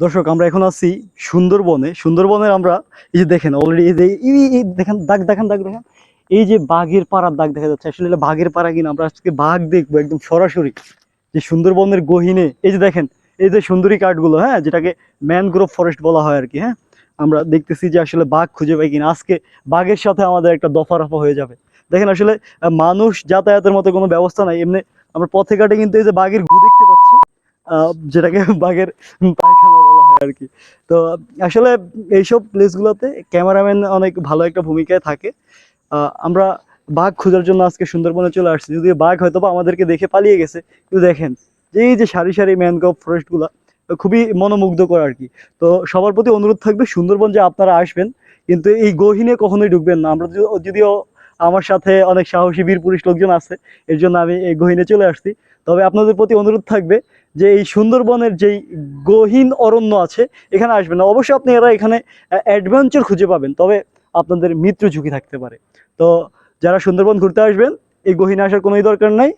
দর্শক, আমরা এখন আছি সুন্দরবনে। সুন্দরবনের আমরা এই যে দেখেন অলরেডি এই যে এই- দেখেন, দাগ দেখেন দাগ দেখেন। এই যে বাঘের পাড়ার দাগ দেখা যাচ্ছে। আসলে বাঘের পাড়া কিনা? আমরা আজকে বাঘ দেখব একদম সরাসরি। যে সুন্দরবনের গহিনে, এই যে দেখেন, এই যে সুন্দরী কাঠগুলো হ্যাঁ যেটাকে ম্যানগ্রোভ ফরেস্ট বলা হয় আর কি হ্যাঁ? আমরা দেখতেছি যে আসলে বাঘ খুঁজে পাই কিনা। আজকে বাঘের সাথে আমাদের একটা দফা রফা হয়ে যাবে। দেখেন আসলে মানুষ যাতায়াতের মতো কোনো ব্যবস্থা নাই। এমনি আমরা পথে ঘাটে কিন্তু এই যে বাঘের গু দেখতে যেটাকে বাঘের পায়খানা বলা হয় আর কি। তো আসলে এইসব প্লেসগুলোতে ক্যামেরাম্যান অনেক ভালো একটা ভূমিকায় থাকে। আমরা বাঘ খোঁজার জন্য আজকে সুন্দরবনে চলে আসছি। যদিও বাঘ হয়তো বা আমাদেরকে দেখে পালিয়ে গেছে, কিন্তু দেখেন, এই যে সারি সারি ম্যানগ্রোভ ফরেস্টগুলো খুবই মনোমুগ্ধকর আর কি। তো সবার প্রতি অনুরোধ থাকবে সুন্দরবন যে আপনারা আসবেন, কিন্তু এই গহীনে কখনোই ঢুকবেন না। আমরা যদিও আমার সাথে অনেক সাহসী বীর পুরুষ লোকজন আছে, এর জন্য আমি এই গহীনে চলে আসছি। তবে আপনাদের প্রতি অনুরোধ থাকবে যে এই সুন্দরবনের যেই গহীন অরণ্য আছে, এখানে আসবেন না। অবশ্যই আপনি এরা এখানে অ্যাডভেঞ্চার খুঁজে পাবেন, তবে আপনাদের মৃত্যু ঝুঁকি থাকতে পারে। তো যারা সুন্দরবন ঘুরতে আসবেন, এই গহীনে আসার কোনোই দরকার নাই।